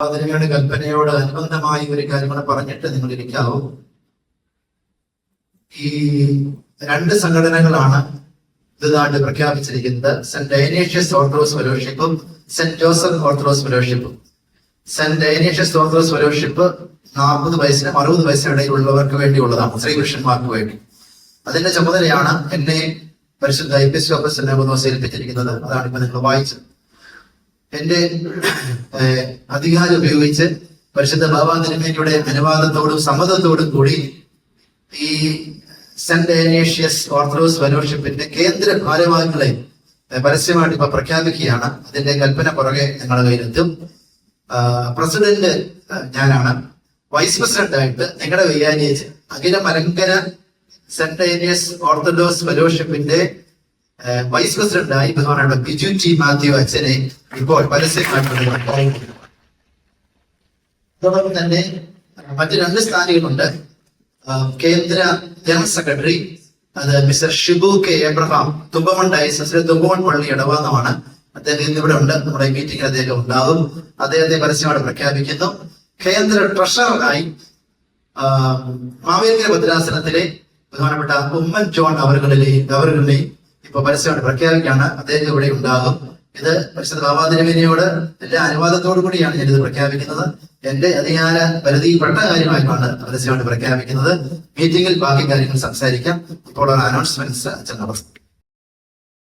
അതിനുവേണ്ടി കൽപ്പനയോട് അനുബന്ധമായി ഒരു കാര്യം കൂടെ പറഞ്ഞിട്ട് നിങ്ങൾ ഇരിക്കാവൂ. ഈ രണ്ട് സംഘടനകളാണ് ഇതാണ്ട് പ്രഖ്യാപിച്ചിരിക്കുന്നത്. സെന്റ് ഡൈനേഷ്യസ് ഓർത്തഡോക്സ് ഫെലോഷിപ്പും സെന്റ് ജോസഫ് ഓർത്തഡോക്സ് ഫെലോഷിപ്പും. സെന്റ് ഡൈനേഷ്യസ് ഓർത്തഡോക്സ് ഫെലോഷിപ്പ് നാൽപ്പത് വയസ്സിനും അറുപത് വയസ്സിനും ഇടയിലുള്ളവർക്ക് വേണ്ടിയുള്ളതാണ് ശ്രീകൃഷ്ണന്മാർക്ക് വേണ്ടി. അതിന്റെ ചുമതലയാണ് എന്നെ പരിശുദ്ധ ഐ പി എപ്പിസ്കോപ്പസ് എന്നെ ഏൽപ്പിച്ചിരിക്കുന്നത്. അതാണ് ഇപ്പൊ നിങ്ങൾ വായിച്ചത്. എന്റെ അധികാരം ഉപയോഗിച്ച് പരിശുദ്ധ ബാബാ തിരുമേനിയുടെ അനുവാദത്തോടും സമ്മതത്തോടും കൂടി ഈ സെന്റ് ഏനേഷ്യസ് ഓർത്തഡോക്സ് ഫെലോഷിപ്പിന്റെ കേന്ദ്ര ഭാരവാഹികളെ പരസ്യമായിട്ട് ഇപ്പൊ പ്രഖ്യാപിക്കുകയാണ്. അതിന്റെ കൽപ്പന പുറകെ ഞങ്ങളുടെ കയ്യിലെത്തും. പ്രസിഡന്റ് ഞാനാണ്. വൈസ് പ്രസിഡന്റ് ആയിട്ട് നിങ്ങളുടെ വികാരിയേച്ച് അഖില മലങ്കര സെന്റ് ഏനിയസ് ഓർത്തഡോക്സ് ഫെലോഷിപ്പിന്റെ വൈസ് പ്രസിഡന്റായി ബഹുമാനപ്പെട്ട ബിജു ടി മാത്യു അച്ഛനെ ഇപ്പോൾ പരസ്യമായിട്ട് അതോടൊപ്പം തന്നെ മറ്റ് രണ്ട് സ്ഥാനികളുണ്ട്. കേന്ദ്ര ജനറൽ സെക്രട്ടറി അത് mister Shibu K. Abraham Thumpamon ഡയസസിലെ Thumpamon പള്ളി ഇടവാങ്ങമാണ് അദ്ദേഹം ഇന്നിവിടെ ഉണ്ട്. നമ്മുടെ മീറ്റിംഗിൽ അദ്ദേഹം ഉണ്ടാകും അദ്ദേഹത്തെ പരസ്യമായിട്ട് പ്രഖ്യാപിക്കുന്നു. കേന്ദ്ര ട്രഷററായി മാവേലിക്കര ഭദ്രാസനത്തിലെ ബഹുമാനപ്പെട്ട ഉമ്മൻ ജോൺ അവറുകളിലെയും അവറുകളിലെയും ഇപ്പൊ പരസ്യമായിട്ട് പ്രഖ്യാപിക്കുകയാണ്. അദ്ദേഹം ഇവിടെ ഉണ്ടാകും. ഇത് പരിശുദ്ധ ബാബാതിരവിനയോട് എല്ലാ അനുവാദത്തോടു കൂടിയാണ് ഞാനിത് പ്രഖ്യാപിക്കുന്നത്. എന്റെ അധികാര പരിധിയിൽപ്പെട്ട കാര്യമായിട്ടാണ് പരസ്യമായിട്ട് പ്രഖ്യാപിക്കുന്നത്. മീറ്റിംഗിൽ ബാക്കി കാര്യങ്ങൾ സംസാരിക്കാം. ഇപ്പോൾ അനൗൺസ്മെന്റ്സ് നടത്തും